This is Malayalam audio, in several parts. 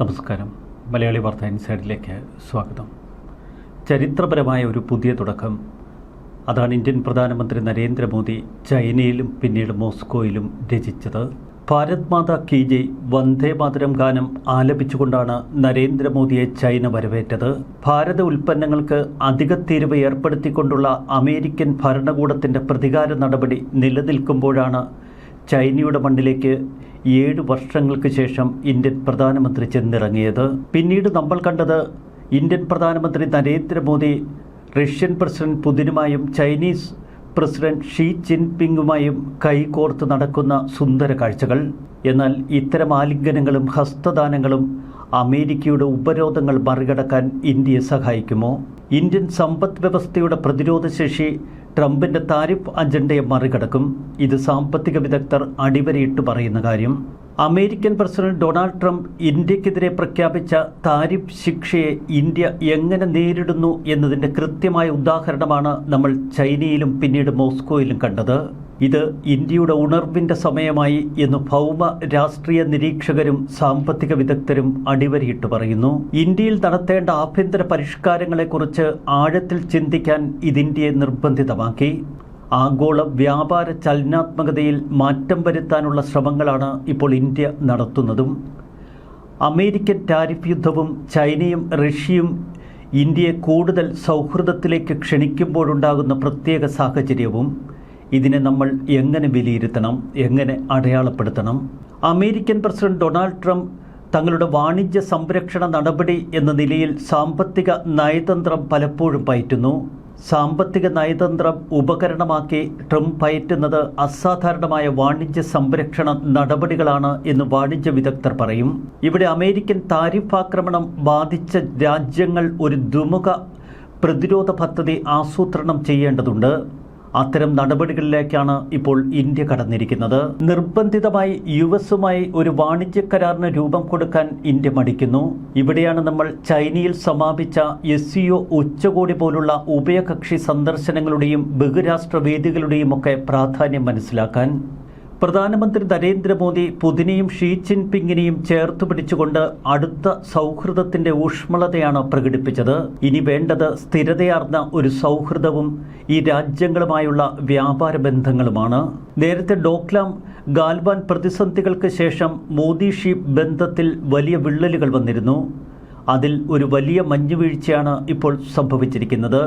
നമസ്കാരം. മലയാളി വാർത്ത ഇൻസൈഡിലേക്ക് സ്വാഗതം. ചരിത്രപരമായ ഒരു പുതിയ തുടക്കം. അതാണ് ഇന്ത്യൻ പ്രധാനമന്ത്രി നരേന്ദ്രമോദി ചൈനയിലും പിന്നീട് മോസ്കോയിലും രചിച്ചത്. ഭാരത് മാതാ കി ജയ് വന്ദേ മാതരം ഗാനം ആലപിച്ചുകൊണ്ടാണ് നരേന്ദ്രമോദിയെ ചൈന വരവേറ്റത്. ഭാരത ഉൽപ്പന്നങ്ങൾക്ക് അധിക തീരുവ ഏർപ്പെടുത്തിക്കൊണ്ടുള്ള അമേരിക്കൻ ഭരണകൂടത്തിന്റെ പ്രതികാര നടപടി നിലനിൽക്കുമ്പോഴാണ് ചൈനയുടെ മണ്ണിലേക്ക് ഏഴ് വർഷങ്ങൾക്ക് ശേഷം ഇന്ത്യൻ പ്രധാനമന്ത്രി ചെന്നിറങ്ങിയത്. പിന്നീട് നമ്മൾ കണ്ടത് ഇന്ത്യൻ പ്രധാനമന്ത്രി നരേന്ദ്രമോദി റഷ്യൻ പ്രസിഡന്റ് പുതിനുമായും ചൈനീസ് പ്രസിഡന്റ് ഷീ ജിൻപിങ്ങുമായും കൈകോർത്ത് നടക്കുന്ന സുന്ദര കാഴ്ചകൾ. എന്നാൽ ഇത്തരം ആലിംഗനങ്ങളും ഹസ്തദാനങ്ങളും അമേരിക്കയുടെ ഉപരോധങ്ങൾ മറികടക്കാൻ ഇന്ത്യയെ സഹായിക്കുമോ? ഇന്ത്യൻ സമ്പദ് വ്യവസ്ഥയുടെ പ്രതിരോധശേഷി ട്രംപിന്റെ താരിഫ് അജണ്ടയെ മറികടക്കും. ഇത് സാമ്പത്തിക വിദഗ്ധർ അടിവരയിട്ട് പറയുന്ന കാര്യം. അമേരിക്കൻ പ്രസിഡന്റ് ഡൊണാൾഡ് ട്രംപ് ഇന്ത്യക്കെതിരെ പ്രഖ്യാപിച്ച താരിഫ് ശിക്ഷയെ ഇന്ത്യ എങ്ങനെ നേരിടുന്നു എന്നതിന്റെ കൃത്യമായ ഉദാഹരണമാണ് നമ്മൾ ചൈനയിലും പിന്നീട് മോസ്കോയിലും കണ്ടത്. ഇത് ഇന്ത്യയുടെ ഉണർവിന്റെ സമയമായി എന്ന് ഭൗമ രാഷ്ട്രീയ നിരീക്ഷകരും സാമ്പത്തിക വിദഗ്ധരും അടിവരയിട്ട് പറയുന്നു. ഇന്ത്യയിൽ നടത്തേണ്ട ആഭ്യന്തര പരിഷ്കാരങ്ങളെക്കുറിച്ച് ആഴത്തിൽ ചിന്തിക്കാൻ ഇത് ഇന്ത്യയെ നിർബന്ധിതമാക്കി. ആഗോള വ്യാപാര ചലനാത്മകതയിൽ മാറ്റം വരുത്താനുള്ള ശ്രമങ്ങളാണ് ഇപ്പോൾ ഇന്ത്യ നടത്തുന്നതും. അമേരിക്കൻ ടാരിഫ് യുദ്ധവും ചൈനയും റഷ്യയും ഇന്ത്യയെ കൂടുതൽ സൗഹൃദത്തിലേക്ക് ക്ഷണിക്കുമ്പോഴുണ്ടാകുന്ന പ്രത്യേക സാഹചര്യവും ഇതിനെ നമ്മൾ എങ്ങനെ വിലയിരുത്തണം എങ്ങനെ അടയാളപ്പെടുത്തണം? അമേരിക്കൻ പ്രസിഡന്റ് ഡൊണാൾഡ് ട്രംപ് തങ്ങളുടെ വാണിജ്യ സംരക്ഷണ നടപടി എന്ന നിലയിൽ സാമ്പത്തിക നയതന്ത്രം പലപ്പോഴും പയറ്റുന്നു. സാമ്പത്തിക നയതന്ത്രം ഉപകരണമാക്കി ട്രംപ് പയറ്റുന്നത് അസാധാരണമായ വാണിജ്യ സംരക്ഷണ നടപടികളാണ് എന്ന് വാണിജ്യ വിദഗ്ധർ പറയും. ഇവിടെ അമേരിക്കൻ താരിഫ് ആക്രമണം ബാധിച്ച രാജ്യങ്ങൾ ഒരു ദ്വിമുഖ പ്രതിരോധ പദ്ധതി ആസൂത്രണം ചെയ്യേണ്ടതുണ്ട്. അത്തരം നടപടികളിലേക്കാണ് ഇപ്പോൾ ഇന്ത്യ കടന്നിരിക്കുന്നത്. നിർബന്ധിതമായി യു എസുമായി ഒരു വാണിജ്യ കരാറിന് രൂപം കൊടുക്കാൻ ഇന്ത്യ മടിക്കുന്നു. ഇവിടെയാണ് നമ്മൾ ചൈനയിൽ സമാപിച്ച എസ് ഉച്ചകോടി പോലുള്ള ഉഭയകക്ഷി സന്ദർശനങ്ങളുടെയും ബഹുരാഷ്ട്ര വേദികളുടെയും ഒക്കെ പ്രാധാന്യം മനസ്സിലാക്കാൻ. പ്രധാനമന്ത്രി നരേന്ദ്രമോദി പുതിനെയും ഷീ ജിൻപിങ്ങിനെയും ചേർത്ത് പിടിച്ചുകൊണ്ട് അടുത്ത സൗഹൃദത്തിന്റെ ഊഷ്മളതയാണ് പ്രകടിപ്പിച്ചത്. ഇനി വേണ്ടത് സ്ഥിരതയാർന്ന ഒരു സൗഹൃദവും ഈ രാജ്യങ്ങളുമായുള്ള വ്യാപാര ബന്ധങ്ങളുമാണ്. നേരത്തെ ഡോക്ലാം ഗാൽവാൻ പ്രതിസന്ധികൾക്ക് ശേഷം മോദി ഷീ ബന്ധത്തിൽ വലിയ വിള്ളലുകൾ വന്നിരുന്നു. അതിൽ ഒരു വലിയ മഞ്ഞുവീഴ്ചയാണ് ഇപ്പോൾ സംഭവിച്ചിരിക്കുന്നത്.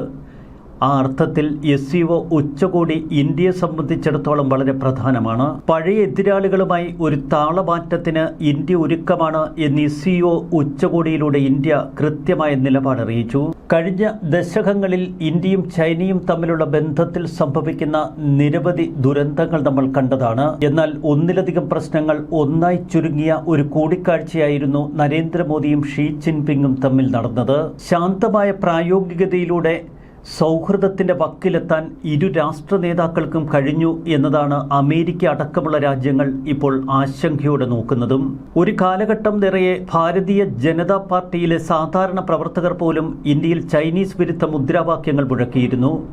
ആ അർത്ഥത്തിൽ എസ് സി ഒ ഉച്ചകോടി ഇന്ത്യയെ സംബന്ധിച്ചിടത്തോളം വളരെ പ്രധാനമാണ്. പഴയ എതിരാളികളുമായി ഒരു താളമാറ്റത്തിന് ഇന്ത്യ ഒരുക്കമാണ് എന്ന് എസ് സി ഒ ഉച്ചകോടിയിലൂടെ ഇന്ത്യ കൃത്യമായ നിലപാടറിയിച്ചു കഴിഞ്ഞ ദശകങ്ങളിൽ ഇന്ത്യയും ചൈനയും തമ്മിലുള്ള ബന്ധത്തിൽ സംഭവിക്കുന്ന നിരവധി ദുരന്തങ്ങൾ നമ്മൾ കണ്ടതാണ്. എന്നാൽ ഒന്നിലധികം പ്രശ്നങ്ങൾ ഒന്നായി ചുരുങ്ങിയ ഒരു കൂടിക്കാഴ്ചയായിരുന്നു നരേന്ദ്രമോദിയും ഷീ ജിൻപിങ്ങും തമ്മിൽ നടന്നത്. ശാന്തമായ പ്രായോഗികതയിലൂടെ സൗഹൃദത്തിന്റെ വക്കിലെത്താൻ ഇരു രാഷ്ട്ര നേതാക്കൾക്കും കഴിഞ്ഞു എന്നതാണ് അമേരിക്ക അടക്കമുള്ള രാജ്യങ്ങൾ ഇപ്പോൾ ആശങ്കയോടെ നോക്കുന്നതും. ഒരു കാലഘട്ടം നിറയെ ഭാരതീയ ജനതാ പാർട്ടിയിലെ സാധാരണ പ്രവർത്തകർ പോലും ഇന്ത്യയിൽ ചൈനീസ് വിരുദ്ധ മുദ്രാവാക്യങ്ങൾ മുഴക്കിയിരുന്നു.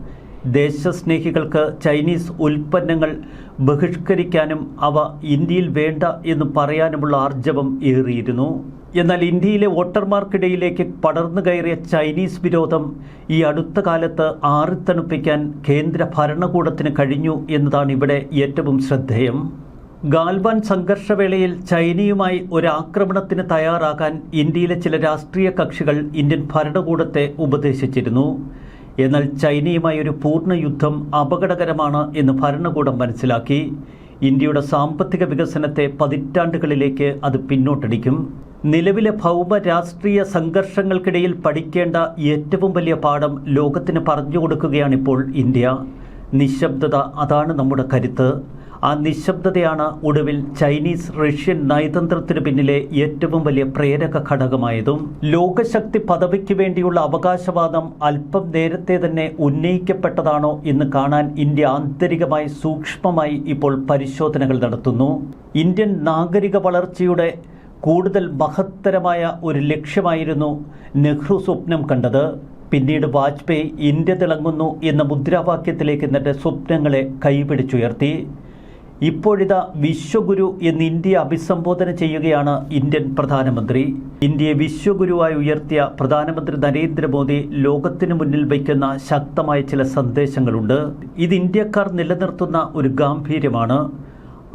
ദേശസ്നേഹികൾക്ക് ചൈനീസ് ഉൽപ്പന്നങ്ങൾ ബഹിഷ്കരിക്കാനും അവ ഇന്ത്യയിൽ വേണ്ട എന്ന് പറയാനുമുള്ള ആർജവം ഏറിയിരുന്നു. എന്നാൽ ഇന്ത്യയിലെ വോട്ടർമാർക്കിടയിലേക്ക് പടർന്നു കയറിയ ചൈനീസ് വിരോധം ഈ അടുത്ത കാലത്ത് ആറിത്തണുപ്പിക്കാൻ കേന്ദ്ര ഭരണകൂടത്തിന് കഴിഞ്ഞു എന്നതാണ് ഇവിടെ ഏറ്റവും ശ്രദ്ധേയം. ഗാൽവാൻ സംഘർഷവേളയിൽ ചൈനയുമായി ഒരാക്രമണത്തിന് തയ്യാറാകാൻ ഇന്ത്യയിലെ ചില രാഷ്ട്രീയ കക്ഷികൾ ഇന്ത്യൻ ഭരണകൂടത്തെ ഉപദേശിച്ചിരുന്നു. എന്നാൽ ചൈനയുമായി ഒരു പൂർണ യുദ്ധം അപകടകരമാണ് എന്ന് ഭരണകൂടം മനസ്സിലാക്കി. ഇന്ത്യയുടെ സാമ്പത്തിക വികസനത്തെ പതിറ്റാണ്ടുകളിലേക്ക് അത് പിന്നോട്ടടിക്കും. നിലവിലെ ഭൗമ രാഷ്ട്രീയ സംഘർഷങ്ങൾക്കിടയിൽ പഠിക്കേണ്ട ഏറ്റവും വലിയ പാഠം ലോകത്തിന് പറഞ്ഞു കൊടുക്കുകയാണിപ്പോൾ ഇന്ത്യ. നിശബ്ദത അതാണ് നമ്മുടെ കരുത്ത്. ആ നിശബ്ദതയാണ് ഒടുവിൽ ചൈനീസ് റഷ്യൻ നയതന്ത്രത്തിന് പിന്നിലെ ഏറ്റവും വലിയ പ്രേരക ഘടകമായതും. ലോകശക്തി പദവിക്ക് വേണ്ടിയുള്ള അവകാശവാദം അല്പം നേരത്തെ തന്നെ ഉന്നയിക്കപ്പെട്ടതാണോ എന്ന് കാണാൻ ഇന്ത്യ ആന്തരികമായി സൂക്ഷ്മമായി ഇപ്പോൾ പരിശോധനകൾ നടത്തുന്നു. ഇന്ത്യൻ നാഗരിക വളർച്ചയുടെ കൂടുതൽ മഹത്തരമായ ഒരു ലക്ഷ്യമായിരുന്നു നെഹ്റു സ്വപ്നം കണ്ടത്. പിന്നീട് വാജ്പേയി ഇന്ത്യ തിളങ്ങുന്നു എന്ന മുദ്രാവാക്യത്തിലേക്ക് എന്നിട്ട് സ്വപ്നങ്ങളെ കൈപിടിച്ചുയർത്തി. ഇപ്പോഴിതാ വിശ്വഗുരു എന്ന് ഇന്ത്യ അഭിസംബോധന ചെയ്യുകയാണ് ഇന്ത്യൻ പ്രധാനമന്ത്രി. ഇന്ത്യയെ വിശ്വഗുരുവായി ഉയർത്തിയ പ്രധാനമന്ത്രി നരേന്ദ്രമോദി ലോകത്തിന് മുന്നിൽ വയ്ക്കുന്ന ശക്തമായ ചില സന്ദേശങ്ങളുണ്ട്. ഇത് ഇന്ത്യക്കാർ നിലനിർത്തുന്ന ഒരു ഗാംഭീര്യമാണ്.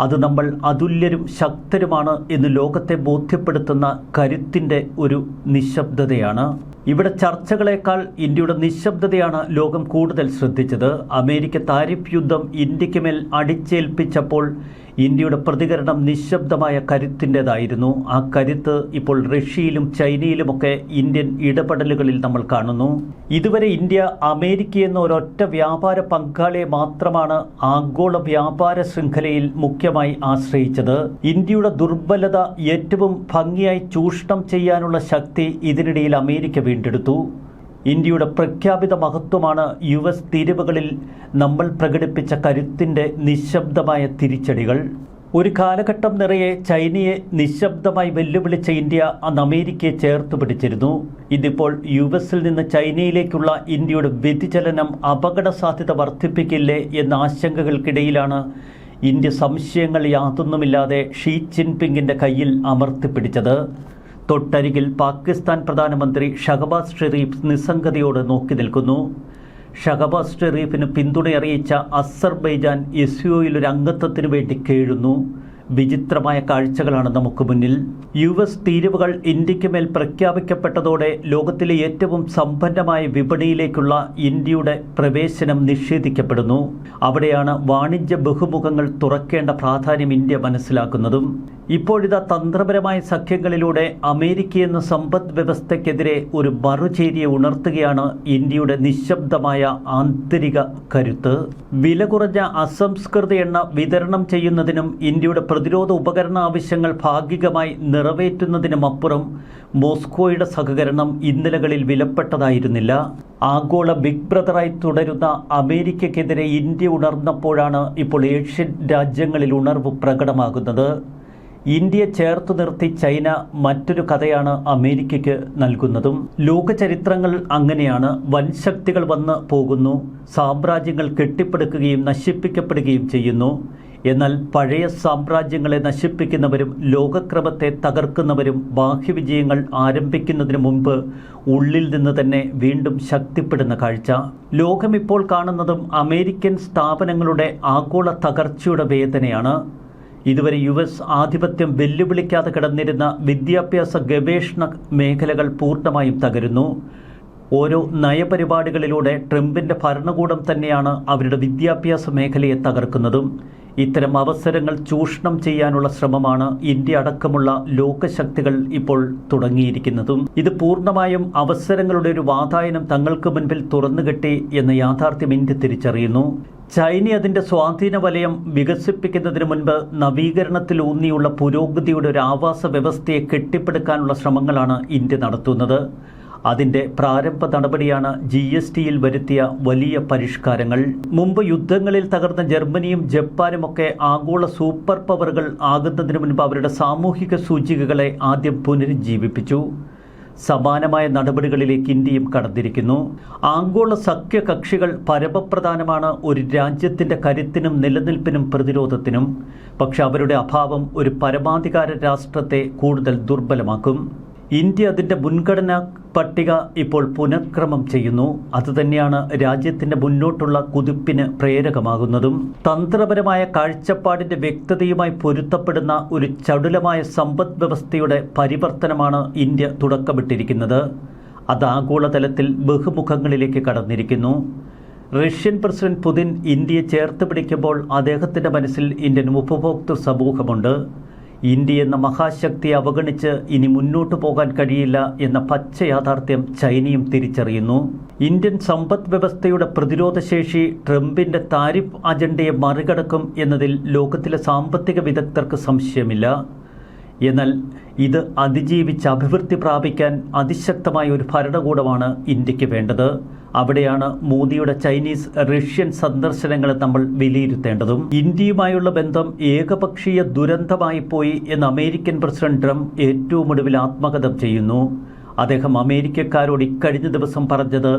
അത് നമ്മൾ അതുല്യരും ശക്തരുമാണ് എന്ന് ലോകത്തെ ബോധ്യപ്പെടുത്തുന്ന കരുത്തിന്റെ ഒരു നിശബ്ദതയാണ്. ഇവിടെ ചർച്ചകളേക്കാൾ ഇന്ത്യയുടെ നിശബ്ദതയാണ് ലോകം കൂടുതൽ ശ്രദ്ധിച്ചത്. അമേരിക്ക താരിഫ് യുദ്ധം ഇന്ത്യയ്ക്ക് മേൽ അടിച്ചേൽപ്പിച്ചപ്പോൾ ഇന്ത്യയുടെ പ്രതികരണം നിശബ്ദമായ കരുത്തിന്റെതായിരുന്നു. ആ കരുത്ത് ഇപ്പോൾ റഷ്യയിലും ചൈനയിലുമൊക്കെ ഇന്ത്യൻ ഇടപെടലുകളിൽ നമ്മൾ കാണുന്നു. ഇതുവരെ ഇന്ത്യ അമേരിക്ക എന്ന ഒരൊറ്റ വ്യാപാര പങ്കാളിയെ മാത്രമാണ് ആഗോള വ്യാപാര ശൃംഖലയിൽ മുഖ്യമായി ആശ്രയിച്ചത്. ഇന്ത്യയുടെ ദുർബലത ഏറ്റവും ഭംഗിയായി ചൂഷണം ചെയ്യാനുള്ള ശക്തി ഇതിനിടയിൽ അമേരിക്ക വീണ്ടെടുത്തു. ഇന്ത്യയുടെ പ്രഖ്യാപിത മഹത്വമാണ് യു എസ് തീരുവകളിൽ നമ്മൾ പ്രകടിപ്പിച്ച കരുത്തിന്റെ നിശബ്ദമായ തിരിച്ചടികൾ. ഒരു കാലഘട്ടം നിറയെ ചൈനയെ നിശബ്ദമായി വെല്ലുവിളിച്ച ഇന്ത്യ അന്ന് അമേരിക്കയെ ചേർത്ത് പിടിച്ചിരുന്നു. ഇതിപ്പോൾ യു എസിൽ നിന്ന് ചൈനയിലേക്കുള്ള ഇന്ത്യയുടെ വ്യതിചലനം അപകട സാധ്യത വർദ്ധിപ്പിക്കില്ലേ എന്ന ആശങ്കകൾക്കിടയിലാണ് ഇന്ത്യ സംശയങ്ങൾ യാതൊന്നുമില്ലാതെ ഷീ ജിൻപിങ്ങിന്റെ കയ്യിൽ അമർത്തിപ്പിടിച്ചത്. തൊട്ടരികിൽ പാകിസ്ഥാൻ പ്രധാനമന്ത്രി ഷഹബാസ് ഷെരീഫ് നിസ്സംഗതയോട് നോക്കി നിൽക്കുന്നു. ഷഹബാസ് ഷെരീഫിന് പിന്തുണയറിയിച്ച അസർബൈജാൻ എസ് യുയിൽ ഒരു അംഗത്വത്തിനു വേണ്ടി കേഴുന്നു. വിചിത്രമായ കാഴ്ചകളാണ് നമുക്ക് മുന്നിൽ. യു എസ് തീരുവകൾ ഇന്ത്യയ്ക്ക് മേൽ പ്രഖ്യാപിക്കപ്പെട്ടതോടെ ലോകത്തിലെ ഏറ്റവും സമ്പന്നമായ വിപണിയിലേക്കുള്ള ഇന്ത്യയുടെ പ്രവേശനം നിഷേധിക്കപ്പെടുന്നു. അവിടെയാണ് വാണിജ്യ ബഹുമുഖങ്ങൾ തുറക്കേണ്ട പ്രാധാന്യം ഇന്ത്യ മനസ്സിലാക്കുന്നതും. ഇപ്പോഴിതാ തന്ത്രപരമായ സഖ്യങ്ങളിലൂടെ അമേരിക്ക എന്ന സമ്പദ് വ്യവസ്ഥയ്ക്കെതിരെ ഒരു മറുചേരിയെ ഉണർത്തുകയാണ് ഇന്ത്യയുടെ നിശബ്ദമായ ആന്തരിക കരുത്ത്. വില കുറഞ്ഞ അസംസ്കൃത എണ്ണ വിതരണം ചെയ്യുന്നതിനും ഇന്ത്യയുടെ പ്രതിരോധ ഉപകരണ ആവശ്യങ്ങൾ ഭാഗികമായി നിറവേറ്റുന്നതിനുമപ്പുറം മോസ്കോയുടെ സഹകരണം ഇന്നലകളിൽ വിലപ്പെട്ടതായിരുന്നില്ല. ആഗോള ബിഗ് ബ്രദറായി തുടരുന്ന അമേരിക്കക്കെതിരെ ഇന്ത്യ ഉണർന്നപ്പോഴാണ് ഇപ്പോൾ ഏഷ്യൻ രാജ്യങ്ങളിൽ ഉണർവ് പ്രകടമാകുന്നത്. ഇന്ത്യ ചേർത്തു നിർത്തി ചൈന മറ്റൊരു കഥയാണ് അമേരിക്കയ്ക്ക് നൽകുന്നതും. ലോകചരിത്രങ്ങൾ അങ്ങനെയാണ്. വൻശക്തികൾ വന്ന് പോകുന്നു. സാമ്രാജ്യങ്ങൾ കെട്ടിപ്പടുക്കുകയും നശിപ്പിക്കപ്പെടുകയും ചെയ്യുന്നു. എന്നാൽ പഴയ സാമ്രാജ്യങ്ങളെ നശിപ്പിക്കുന്നവരും ലോകക്രമത്തെ തകർക്കുന്നവരും ബാഹ്യവിജയങ്ങൾ ആരംഭിക്കുന്നതിന് മുമ്പ് ഉള്ളിൽ നിന്ന് തന്നെ വീണ്ടും ശക്തിപ്പെടുന്ന കാഴ്ച. ലോകമിപ്പോൾ കാണുന്നതും അമേരിക്കൻ സ്ഥാപനങ്ങളുടെ ആഗോള തകർച്ചയുടെ വേദനയാണ്. ഇതുവരെ യു എസ് ആധിപത്യം വെല്ലുവിളിക്കാതെ കിടന്നിരുന്ന വിദ്യാഭ്യാസ ഗവേഷണ മേഖലകൾ പൂർണമായും തകരുന്നു. ഓരോ നയപരിപാടികളിലൂടെ ട്രംപിന്റെ ഭരണകൂടം തന്നെയാണ് അവരുടെ വിദ്യാഭ്യാസ മേഖലയെ തകർക്കുന്നതും. ഇത്തരം അവസരങ്ങൾ ചൂഷണം ചെയ്യാനുള്ള ശ്രമമാണ് ഇന്ത്യ അടക്കമുള്ള ലോകശക്തികൾ ഇപ്പോൾ തുടങ്ങിയിരിക്കുന്നതും. ഇത് പൂർണമായും അവസരങ്ങളുടെ ഒരു വാതായനം തങ്ങൾക്ക് മുൻപിൽ തുറന്നുകെട്ടി എന്ന യാഥാർത്ഥ്യം ഇന്ത്യ തിരിച്ചറിയുന്നു. ചൈന അതിന്റെ സ്വാധീന വലയം വികസിപ്പിക്കുന്നതിന് മുൻപ് നവീകരണത്തിൽ നവീകരണത്തിലൂന്നിയുള്ള പുരോഗതിയുടെ ഒരു ആവാസ വ്യവസ്ഥയെ കെട്ടിപ്പടുക്കാനുള്ള ശ്രമങ്ങളാണ് ഇന്ത്യ നടത്തുന്നത്. അതിന്റെ പ്രാരംഭ നടപടിയാണ് ജി എസ് ടിയിൽ വരുത്തിയ വലിയ പരിഷ്കാരങ്ങൾ. മുമ്പ് യുദ്ധങ്ങളിൽ തകർന്ന ജർമ്മനിയും ജപ്പാനുമൊക്കെ ആഗോള സൂപ്പർ പവറുകൾ ആകുന്നതിന് മുൻപ് അവരുടെ സാമൂഹിക സൂചികകളെ ആദ്യം പുനരുജ്ജീവിപ്പിച്ചു. സമാനമായ നടപടികളിലേക്ക് ഇന്ത്യയും കടന്നിരിക്കുന്നു. ആഗോള സഖ്യ കക്ഷികൾ പരമപ്രധാനമാണ് ഒരു രാജ്യത്തിന്റെ കരുത്തിനും നിലനിൽപ്പിനും പ്രതിരോധത്തിനും. പക്ഷെ അവരുടെ അഭാവം ഒരു പരമാധികാര രാഷ്ട്രത്തെ കൂടുതൽ ദുർബലമാക്കും. ഇന്ത്യ അതിന്റെ മുൻഗണനാ പട്ടിക ഇപ്പോൾ പുനഃക്രമം ചെയ്യുന്നു. അതുതന്നെയാണ് രാജ്യത്തിന്റെ മുന്നോട്ടുള്ള കുതിപ്പിന് പ്രേരകമാകുന്നതും. തന്ത്രപരമായ കാഴ്ചപ്പാടിന്റെ വ്യക്തതയുമായി പൊരുത്തപ്പെടുന്ന ഒരു ചടുലമായ സമ്പദ് വ്യവസ്ഥയുടെ പരിവർത്തനമാണ് ഇന്ത്യ തുടക്കമിട്ടിരിക്കുന്നത്. അത് ആഗോളതലത്തിൽ ബഹുമുഖങ്ങളിലേക്ക് കടന്നിരിക്കുന്നു. റഷ്യൻ പ്രസിഡന്റ് പുതിൻ ഇന്ത്യയെ ചേർത്ത് പിടിക്കുമ്പോൾ അദ്ദേഹത്തിന്റെ മനസ്സിൽ ഇന്ത്യൻ ഉപഭോക്തൃ സമൂഹമുണ്ട്. ഇന്ത്യ എന്ന മഹാശക്തിയെ അവഗണിച്ച് ഇനി മുന്നോട്ടു പോകാൻ കഴിയില്ല എന്ന പച്ച യാഥാർത്ഥ്യം ചൈനയും തിരിച്ചറിയുന്നു. ഇന്ത്യൻ സമ്പദ് വ്യവസ്ഥയുടെ പ്രതിരോധശേഷി ട്രംപിന്റെ താരിഫ് അജണ്ടയെ മറികടക്കും എന്നതിൽ ലോകത്തിലെ സാമ്പത്തിക വിദഗ്ധർക്ക് സംശയമില്ല. എന്നാൽ ഇത് അതിജീവിച്ച് അഭിവൃദ്ധി പ്രാപിക്കാൻ അതിശക്തമായ ഒരു ഭരണകൂടമാണ് ഇന്ത്യയ്ക്ക് വേണ്ടത്. അവിടെയാണ് മോദിയുടെ ചൈനീസ് റഷ്യൻ സന്ദർശനങ്ങളെ നമ്മൾ വിലയിരുത്തേണ്ടതും. ഇന്ത്യയുമായുള്ള ബന്ധം ഏകപക്ഷീയ ദുരന്തമായി പോയി എന്ന് അമേരിക്കൻ പ്രസിഡന്റ് ട്രംപ് ഏറ്റവും ഒടുവിൽ ആത്മകഥം ചെയ്യുന്നു. അദ്ദേഹം അമേരിക്കക്കാരോട് ഇക്കഴിഞ്ഞ ദിവസം പറഞ്ഞത്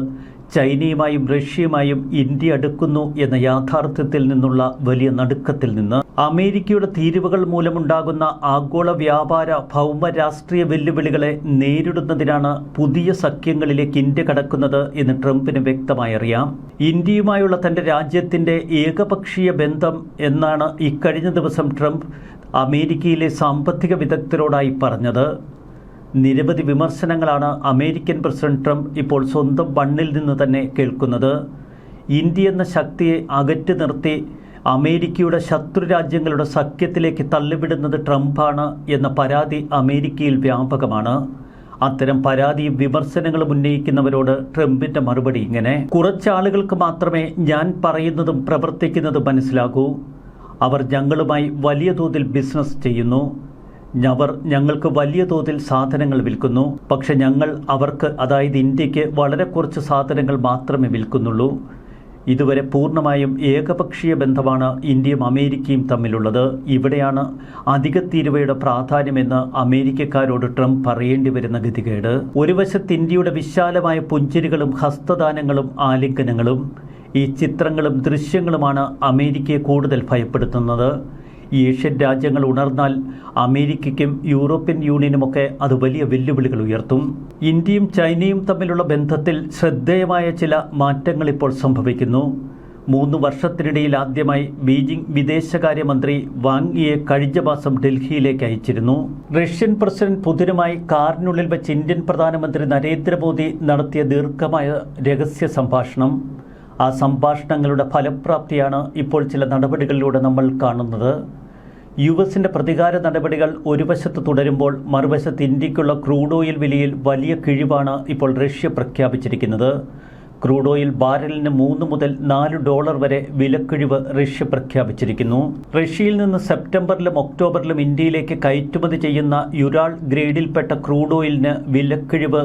ചൈനയുമായും റഷ്യയുമായും ഇന്ത്യ അടുക്കുന്നു എന്ന യാഥാർത്ഥ്യത്തിൽ നിന്നുള്ള വലിയ നടുക്കത്തിൽ നിന്ന് അമേരിക്കയുടെ തീരുവകൾ മൂലമുണ്ടാകുന്ന ആഗോള വ്യാപാര ഭൗമ രാഷ്ട്രീയ വെല്ലുവിളികളെ നേരിടുന്നതിനാണ് പുതിയ സഖ്യങ്ങളിലേക്ക് ഇന്ത്യ കടക്കുന്നത് എന്ന് ട്രംപിന് വ്യക്തമായി അറിയാം ഇന്ത്യയുമായുള്ള തന്റെ രാജ്യത്തിന്റെ ഏകപക്ഷീയ ബന്ധം എന്നാണ് ഇക്കഴിഞ്ഞ ദിവസം ട്രംപ് അമേരിക്കയിലെ സാമ്പത്തിക വിദഗ്ധരോടായി പറഞ്ഞത്. നിരവധി വിമർശനങ്ങളാണ് അമേരിക്കൻ പ്രസിഡന്റ് ട്രംപ് ഇപ്പോൾ സ്വന്തം മണ്ണിൽ നിന്ന് തന്നെ കേൾക്കുന്നത്. ഇന്ത്യ എന്ന ശക്തിയെ അകറ്റി നിർത്തി അമേരിക്കയുടെ ശത്രു രാജ്യങ്ങളുടെ സഖ്യത്തിലേക്ക് തള്ളിവിടുന്നത് ട്രംപാണ് എന്ന പരാതി അമേരിക്കയിൽ വ്യാപകമാണ്. അത്തരം പരാതിയും വിമർശനങ്ങളും ഉന്നയിക്കുന്നവരോട് ട്രംപിന്റെ മറുപടി ഇങ്ങനെ കുറച്ചാളുകൾക്ക് മാത്രമേ ഞാൻ പറയുന്നതും പ്രവർത്തിക്കുന്നതും മനസ്സിലാകൂ. അവർ ഞങ്ങളുമായി വലിയ തോതിൽ ബിസിനസ് ചെയ്യുന്നു. അവർ ഞങ്ങൾക്ക് വലിയ തോതിൽ സാധനങ്ങൾ വിൽക്കുന്നു. പക്ഷെ ഞങ്ങൾ അവർക്ക് അതായത് ഇന്ത്യയ്ക്ക് വളരെ കുറച്ച് സാധനങ്ങൾ മാത്രമേ വിൽക്കുന്നുള്ളൂ. ഇതുവരെ പൂർണമായും ഏകപക്ഷീയ ബന്ധമാണ് ഇന്ത്യയും അമേരിക്കയും തമ്മിലുള്ളത്. ഇവിടെയാണ് അധിക തീരുവയുടെ പ്രാധാന്യമെന്ന് അമേരിക്കക്കാരോട് ട്രംപ് പറയേണ്ടി വരുന്ന ഗതികേട്. ഒരു വശത്ത് ഇന്ത്യയുടെ വിശാലമായ പുഞ്ചിരികളും ഹസ്തദാനങ്ങളും ആലിംഗനങ്ങളും ഈ ചിത്രങ്ങളും ദൃശ്യങ്ങളുമാണ് അമേരിക്കയെ കൂടുതൽ ഭയപ്പെടുത്തുന്നത്. ഏഷ്യൻ രാജ്യങ്ങൾ ഉണർന്നാൽ അമേരിക്കയ്ക്കും യൂറോപ്യൻ യൂണിയനുമൊക്കെ അത് വലിയ വെല്ലുവിളികൾ ഉയർത്തും. ഇന്ത്യയും ചൈനയും തമ്മിലുള്ള ബന്ധത്തിൽ ശ്രദ്ധേയമായ ചില മാറ്റങ്ങൾ ഇപ്പോൾ സംഭവിക്കുന്നു. മൂന്ന് വർഷത്തിനിടയിൽ ആദ്യമായി ബീജിംഗ് വിദേശകാര്യമന്ത്രി വാങ് യിയെ കഴിഞ്ഞ മാസം ഡൽഹിയിലേക്ക് അയച്ചിരുന്നു. റഷ്യൻ പ്രസിഡന്റ് പുതിനുമായി കാറിനുള്ളിൽ വെച്ച് ഇന്ത്യൻ പ്രധാനമന്ത്രി നരേന്ദ്രമോദി നടത്തിയ ദീർഘമായ രഹസ്യ സംഭാഷണം. ആ സംഭാഷണങ്ങളുടെ ഫലപ്രാപ്തിയാണ് ഇപ്പോൾ ചില നടപടികളിലൂടെ നമ്മൾ കാണുന്നത്. യു എസിന്റെ പ്രതികാര നടപടികൾ ഒരു വശത്ത് തുടരുമ്പോൾ മറുവശത്ത് ഇന്ത്യക്കുള്ള ക്രൂഡ് ഓയിൽ വിലയിൽ വലിയ കിഴിവാണ് ഇപ്പോൾ റഷ്യ പ്രഖ്യാപിച്ചിരിക്കുന്നത്. ക്രൂഡ് ഓയിൽ ബാരലിന് മൂന്ന് മുതൽ നാല് ഡോളർ വരെ വിലക്കിഴിവ് റഷ്യ പ്രഖ്യാപിച്ചിരിക്കുന്നു. റഷ്യയിൽ നിന്ന് സെപ്റ്റംബറിലും ഒക്ടോബറിലും ഇന്ത്യയിലേക്ക് കയറ്റുമതി ചെയ്യുന്ന യുരാൾ ഗ്രേഡിൽപ്പെട്ട ക്രൂഡ് ഓയിലിന് വിലക്കിഴിവ്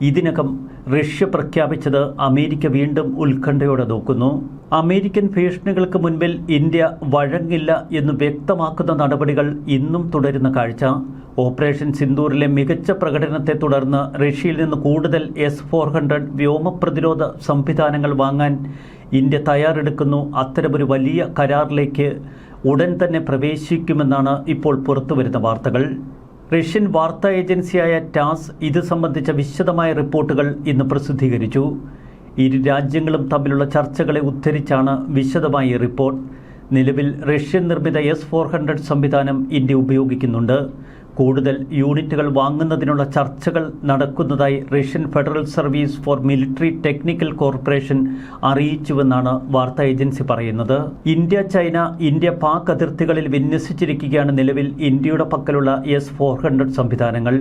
ഇതിനകം റഷ്യ പ്രഖ്യാപിച്ചത് അമേരിക്ക വീണ്ടും ഉത്കണ്ഠയോടെ നോക്കുന്നു. അമേരിക്കൻ ഭീഷണികൾക്ക് മുൻപിൽ ഇന്ത്യ വഴങ്ങില്ല എന്ന് വ്യക്തമാക്കുന്ന നടപടികൾ ഇന്നും തുടരുന്ന കാഴ്ച. ഓപ്പറേഷൻ സിന്ദൂറിലെ മികച്ച പ്രകടനത്തെ തുടർന്ന് റഷ്യയിൽ നിന്ന് കൂടുതൽ എസ് ഫോർ ഹൺഡ്രഡ് വ്യോമ പ്രതിരോധ സംവിധാനങ്ങൾ വാങ്ങാൻ ഇന്ത്യ തയ്യാറെടുക്കുന്നു. അത്തരമൊരു വലിയ കരാറിലേക്ക് ഉടൻ തന്നെ പ്രവേശിക്കുമെന്നാണ് ഇപ്പോൾ പുറത്തുവരുന്ന വാർത്തകൾ. റഷ്യൻ വാർത്താ ഏജൻസിയായ ടാസ് ഇത് സംബന്ധിച്ച വിശദമായ റിപ്പോർട്ടുകൾ ഇന്ന് പ്രസിദ്ധീകരിച്ചു. ഇരു രാജ്യങ്ങളും തമ്മിലുള്ള ചർച്ചകളെ ഉദ്ധരിച്ചാണ് വിശദമായ റിപ്പോർട്ട്. നിലവിൽ റഷ്യൻ നിർമ്മിത എസ് ഫോർ ഹൺഡ്രഡ് സംവിധാനം ഇന്ത്യ ഉപയോഗിക്കുന്നുണ്ട്. കൂടുതൽ യൂണിറ്റുകൾ വാങ്ങുന്നതിനുള്ള ചർച്ചകൾ നടക്കുന്നതായി Russian federal service for military technical corporation അറിയിച്ചുവെന്നാണ് വാർത്താ ഏജൻസി പറയുന്നത്. ഇന്ത്യ ചൈന ഇന്ത്യ പാക് അതിർത്തികളിൽ വിന്യസിച്ചിരിക്കുകയാണ് നിലവിൽ ഇന്ത്യയുടെ പക്കലുള്ള എസ് ഫോർ സംവിധാനങ്ങൾ.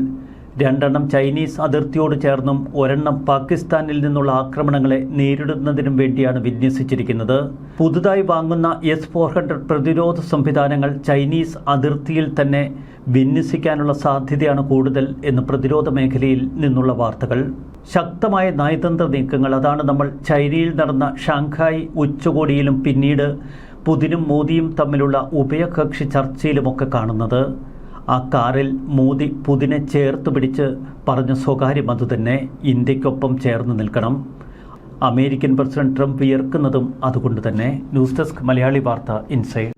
രണ്ടെണ്ണം ചൈനീസ് അതിർത്തിയോട് ചേർന്നും ഒരെണ്ണം പാകിസ്ഥാനിൽ നിന്നുള്ള ആക്രമണങ്ങളെ നേരിടുന്നതിനും വേണ്ടിയാണ് വിന്യസിച്ചിരിക്കുന്നത്. പുതുതായി വാങ്ങുന്ന എസ് ഫോർ ഹൺഡ്രഡ് പ്രതിരോധ സംവിധാനങ്ങൾ ചൈനീസ് അതിർത്തിയിൽ തന്നെ വിന്യസിക്കാനുള്ള സാധ്യതയാണ് കൂടുതൽ എന്ന് പ്രതിരോധ മേഖലയിൽ നിന്നുള്ള വാർത്തകൾ. ശക്തമായ നയതന്ത്ര നീക്കങ്ങൾ അതാണ് നമ്മൾ ചൈനയിൽ നടന്ന ഷാങ്ഹായ് ഉച്ചകോടിയിലും പിന്നീട് പുതിനും മോദിയും തമ്മിലുള്ള ഉഭയകക്ഷി ചർച്ചയിലുമൊക്കെ കാണുന്നത്. ആ കാറിൽ മോദി പുതിനെ ചേർത്ത് പിടിച്ച് പറഞ്ഞ സ്വകാര്യം അതുതന്നെ ഇന്ത്യക്കൊപ്പം ചേർന്ന് നിൽക്കണം. അമേരിക്കൻ പ്രസിഡന്റ് ട്രംപ് വിയർക്കുന്നതും അതുകൊണ്ട് തന്നെ. ന്യൂസ് ഡെസ്ക് മലയാളി വാർത്ത ഇൻസൈഡ്.